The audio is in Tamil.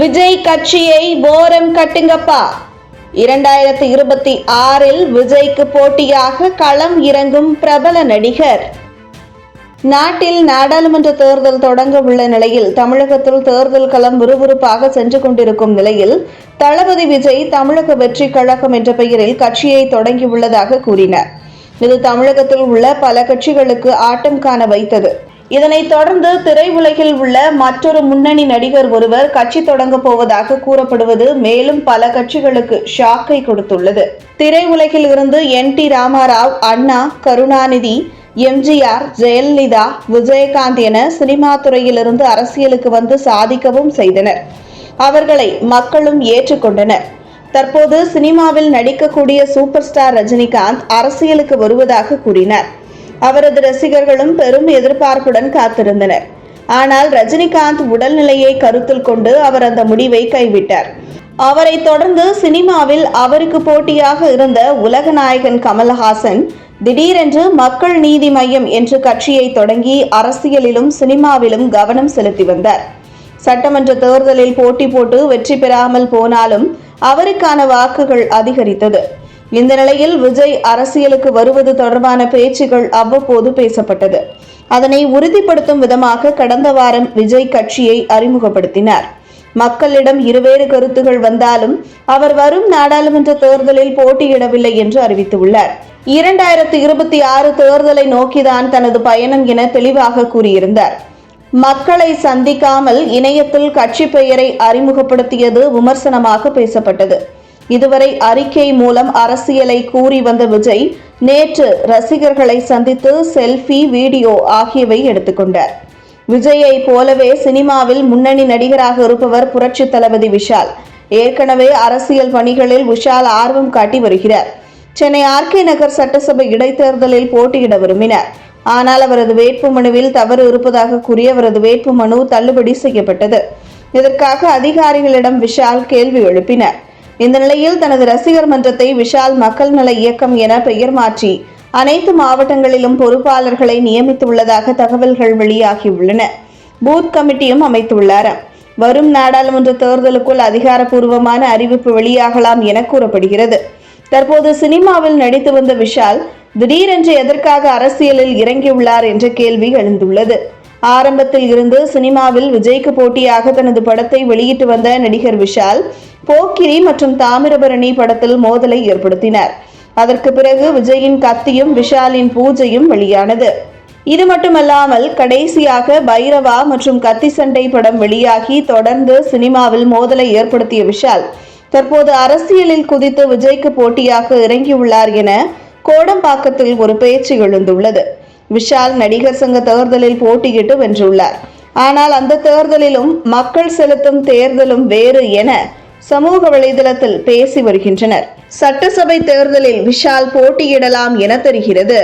விஜய் கட்சியை ஓரம் கட்டுங்கப்பா. இரண்டாயிரத்தி இருபத்தி ஆறில் விஜய்க்கு போட்டியாக களம் இறங்கும் பிரபல நடிகர். நாட்டில் நாடாளுமன்ற தேர்தல் தொடங்க உள்ள நிலையில் தமிழகத்தில் தேர்தல் களம் விறுவிறுப்பாக சென்று கொண்டிருக்கும் நிலையில் தளபதி விஜய் தமிழக வெற்றி கழகம் என்ற பெயரில் கட்சியை தொடங்கியுள்ளதாக கூறினார். இது தமிழகத்தில் உள்ள பல கட்சிகளுக்கு ஆட்டம் காண வைத்தது. இதனைத் தொடர்ந்து திரையுலகில் உள்ள மற்றொரு முன்னணி நடிகர் ஒருவர் கட்சி தொடங்கப் போவதாக கூறப்படுவது மேலும் பல கட்சிகளுக்கு ஷாக்கை கொடுத்துள்ளது. திரையுலகில் இருந்து N. T. Rama Rao Anna Karunanidhi MGR Jayalalithaa Vijayakanth என சினிமா துறையிலிருந்து அரசியலுக்கு வந்து சாதிக்கவும் செய்தனர். அவர்களை மக்களும் ஏற்றுக்கொண்டனர் தற்போது சினிமாவில் நடிக்கக்கூடிய சூப்பர் ஸ்டார் ரஜினிகாந்த் அரசியலுக்கு வருவதாக கூறினார். அவரது ரசிகர்களும் பெரும் எதிர்பார்ப்புடன் காத்திருந்தனர். ஆனால் ரஜினிகாந்த் உடல்நிலையை கருத்தில் கொண்டு அவர் அந்த முடிவை கைவிட்டார். அவரை தொடர்ந்து சினிமாவில் அவருக்கு போட்டியாக இருந்த உலகநாயகன் கமல்ஹாசன் திடீரென்று மக்கள் நீதி மையம் என்ற கட்சியை தொடங்கி அரசியலிலும் சினிமாவிலும் கவனம் செலுத்தி வந்தார். சட்டமன்ற தேர்தலில் போட்டி போட்டு வெற்றி பெறாமல் போனாலும் அவருக்கான வாக்குகள் அதிகரித்தது. இந்த நிலையில் விஜய் அரசியலுக்கு வருவது தொடர்பான பேச்சுகள் அவ்வப்போது பேசப்பட்டது. அதனை உறுதிப்படுத்தும் விதமாக கடந்த வாரம் விஜய் கட்சியை அறிமுகப்படுத்தினார். மக்களிடம் இருவேறு கருத்துகள் வந்தாலும் அவர் வரும் நாடாளுமன்ற தேர்தலில் போட்டியிடவில்லை என்று அறிவித்துள்ளார். இரண்டாயிரத்தி இருபத்தி ஆறு தேர்தலை நோக்கிதான் தனது பயணம் என தெளிவாக கூறியிருந்தார். மக்களை சந்திக்காமல் இணையத்தில் கட்சி பெயரை அறிமுகப்படுத்தியது விமர்சனமாக பேசப்பட்டது. இதுவரை அறிக்கை மூலம் அரசியலை கூறி வந்த விஜய் நேற்று ரசிகர்களை சந்தித்து செல்ஃபி வீடியோ ஆகியவை எடுத்துக்கொண்டார் விஜயை போலவே சினிமாவில் முன்னணி நடிகராக இருப்பவர் புரட்சி தளபதி விஷால். ஏற்கனவே அரசியல் பணிகளில் விஷால் ஆர்வம் காட்டி வருகிறார். சென்னை ஆர்கே நகர் சட்டசபை இடைத்தேர்தலில் போட்டியிட விரும்பினார். ஆனால் அவரது வேட்புமனுவில் தவறு இருப்பதாக கூறி அவரது வேட்புமனு தள்ளுபடி செய்யப்பட்டது. இதற்காக அதிகாரிகளிடம் விஷால் கேள்வி எழுப்பினார். இந்த நிலையில் தனது ரசிகர் மன்றத்தை விஷால் மக்கள் நல இயக்கம் என பெயர் மாற்றி அனைத்து மாவட்டங்களிலும் பொறுப்பாளர்களை நியமித்துள்ளதாக தகவல்கள் வெளியாகியுள்ளன. பூத் கமிட்டியும் அமைத்துள்ளார். வரும் நாடாளுமன்ற தேர்தலுக்குள் அதிகாரப்பூர்வமான அறிவிப்பு வெளியாகலாம் என கூறப்படுகிறது. தற்போது சினிமாவில் நடித்து வந்த விஷால் திடீரென்று எதற்காக அரசியலில் இறங்கியுள்ளார் என்ற கேள்வி எழுந்துள்ளது. ஆரம்பத்தில் இருந்து சினிமாவில் விஜய்க்கு போட்டியாக தனது படத்தை வெளியிட்டு வந்த நடிகர் விஷால் போக்கிரி மற்றும் தாமிரபரணி படத்தில் மோதலை ஏற்படுத்தினார். அதற்கு பிறகு விஜயின் கத்தியும் விஷாலின் பூஜையும் வெளியானது. இது மட்டுமல்லாமல் கடைசியாக பைரவா மற்றும் கத்தி சண்டை படம் வெளியாகி தொடர்ந்து சினிமாவில் மோதலை ஏற்படுத்திய விஷால் தற்போது அரசியலில் குதித்து விஜய்க்கு போட்டியாக இறங்கியுள்ளார் என கோடம்பாக்கத்தில் ஒரு பேச்சு எழுந்துள்ளது. விஷால் நடிகர் சங்க தேர்தலில் போட்டியிட்டு வென்றுள்ளார். ஆனால் அந்த தேர்தலிலும் மக்கள் செலுத்தும் தேர்தலும் வேறு என சமூக வலைதளத்தில் பேசி வருகின்றனர். சட்டசபை தேர்தலில் விஷால் போட்டியிடலாம் என தெரிகிறது.